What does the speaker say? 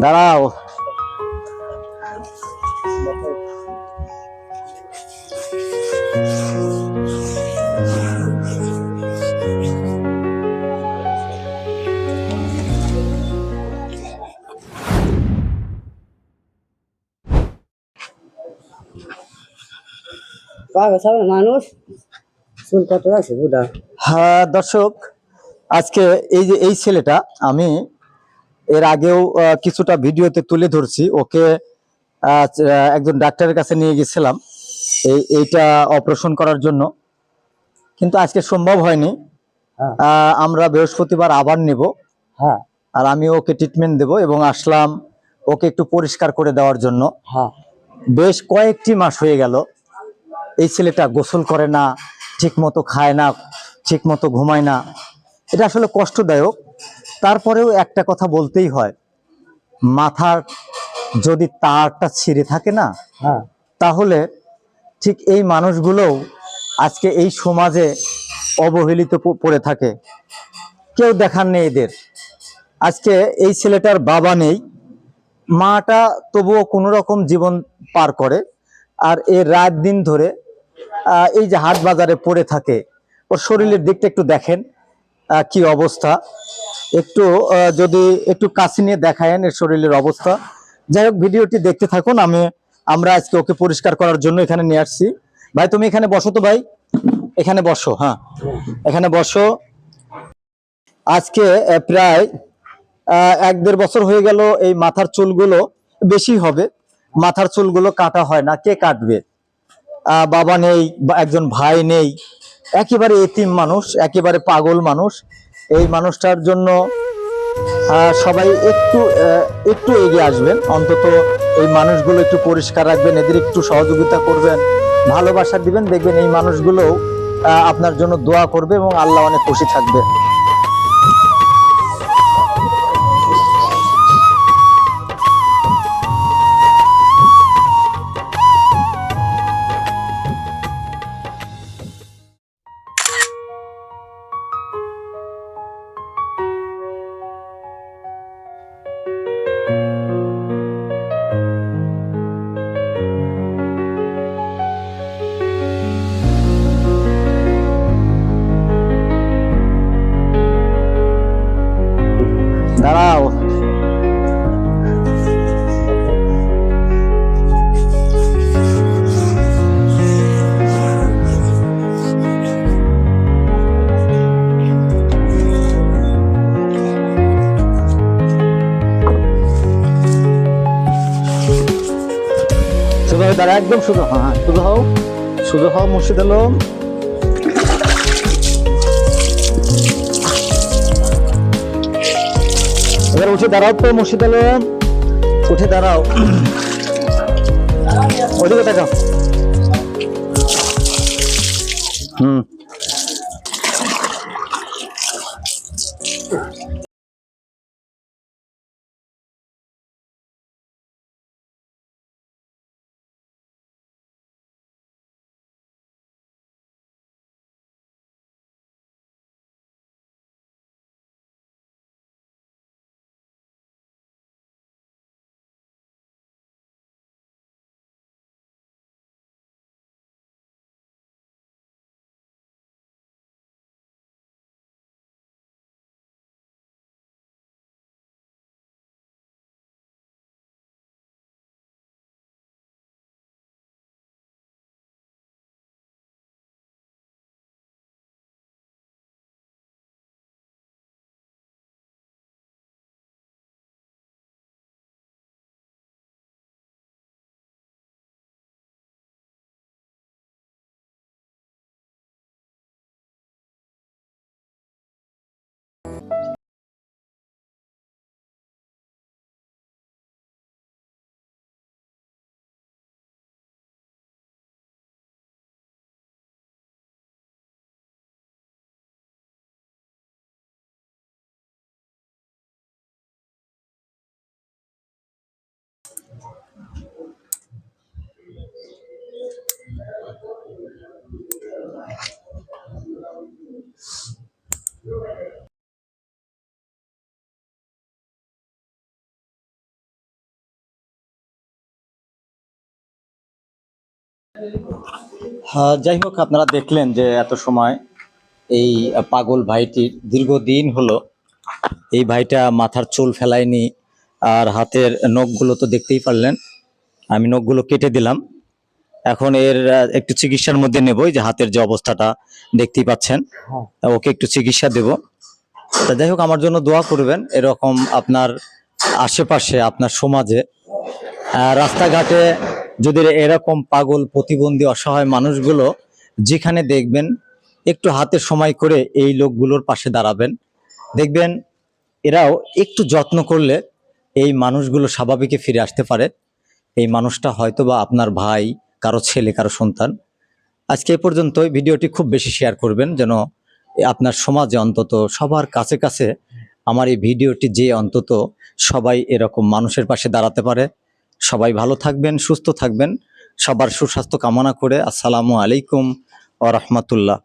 দাঁড়াও। মানুষ। চুল কত আছে হ্যাঁ দর্শক আজকে এই যে এই ছেলেটা আমি এর আগেও কিছুটা ভিডিওতে তুলে ধরছি। ওকে একজন ডাক্তারের কাছে নিয়ে গেছিলাম এই এইটা অপারেশন করার জন্য। কিন্তু আজকে সম্ভব হয়নি। হ্যাঁ। আমরা বৃহস্পতিবার আবার নেব। হ্যাঁ। আর আমি ওকে ট্রিটমেন্ট দেব এবং আসলাম ওকে একটু পরিষ্কার করে দেওয়ার জন্য। হ্যাঁ। বেশ কয়েকটি মাস হয়ে গেল। এই ছেলেটা গোসল করে না ঠিক মতো খায় না ঠিক মতো ঘুমায় না। এটা আসলে কষ্টদায়ক। তারপরেও একটা কথা বলতেই হয় মাথার যদি তারটা ছিঁড়ে থাকে না হ্যাঁ। তাহলে ঠিক এই মানুষগুলোও আজকে এই সমাজে অবহেলিত পড়ে থাকে। কেউ দেখার নেই এদের। আজকে এই ছেলেটার বাবা নেই মাটা তবুও কোনো রকম জীবন পার করে আর এ রাত দিন ধরে এই যে হাট বাজারে পড়ে থাকে ওর শরীরের দিকটা একটু দেখেন কি অবস্থা। একটু যদি একটু কাছে নিয়ে দেখায়েন এর শরীরের অবস্থা। যাই হোক, ভিডিওটি দেখতে থাকুন, আমি, আমরা আজকে ওকে পরিষ্কার করার জন্য এখানে নিয়ে আসছি। ভাই, তুমি এখানে বসো তো ভাই। এখানে বসো হ্যাঁ। এখানে বসো। আজকে প্রায় এক দেড় বছর হয়ে গেল এই মাথার চুলগুলো বেশি হবে। মাথার চুলগুলো কাটা হয় না। কে কাটবে? বাবা নেই, বা একজন ভাই নেই। একেবারে এতিম মানুষ, একেবারে পাগল মানুষ। এই মানুষটার জন্য সবাই একটু একটু এগিয়ে আসবেন। অন্তত এই মানুষগুলো একটু পরিষ্কার রাখবেন, এদের একটু সহযোগিতা করবেন, ভালোবাসা দিবেন, দেখবেন এই মানুষগুলো আপনার জন্য দোয়া করবে এবং আল্লাহ অনেক খুশি থাকবে। দাঁড়াও দাঁড়া, একদম শুধু হ্যাঁ শুধু হও শুধু হও মুর্শিদ আলম। এবার উঠে দাঁড়াও তো মুর্শিদ আলম। উঠে দাঁড়াও। ওদিকে তাকাও। হুম। যাই হোক আপনারা দেখলেন যে এত সময় এই পাগল ভাইটির দীর্ঘদিন হলো। এই ভাইটা মাথার চুল ফেলায়নি আর হাতের নখগুলো তো দেখতেই পারলেন। আমি নখগুলো কেটে দিলাম। এখন এর একটু চিকিৎসার মধ্যে নেব যে হাতের যে অবস্থাটা দেখতেই পাচ্ছেন। হ্যাঁ। ওকে একটু চিকিৎসা দেব। তা যাই হোক আমার জন্য দোয়া করবেন। এরকম আপনার আশেপাশে আপনার সমাজে রাস্তাঘাটে যদি এরকম পাগল, প্রতিবন্ধী, অসহায় মানুষগুলো যেখানে দেখবেন, একটু হাতে সময় করে এই লোকগুলোর পাশে দাঁড়াবেন। দেখবেন, এরাও একটু যত্ন করলে এই মানুষগুলো স্বাভাবিকে ফিরে আসতে পারে। এই মানুষটা হয়তো বা আপনার ভাই, কারও ছেলে, কারও সন্তান। আজকে এ পর্যন্তই। ভিডিওটি খুব বেশি শেয়ার করবেন যেন আপনার সমাজে অন্তত সবার কাছে কাছে আমার এই ভিডিওটি যে অন্তত সবাই এরকম মানুষের পাশে দাঁড়াতে পারে। সবাই ভালো থাকবেন সুস্থ থাকবেন। সবার সুস্বাস্থ্য কামনা করে আসসালামু আলাইকুম ও রহমতুল্লাহ।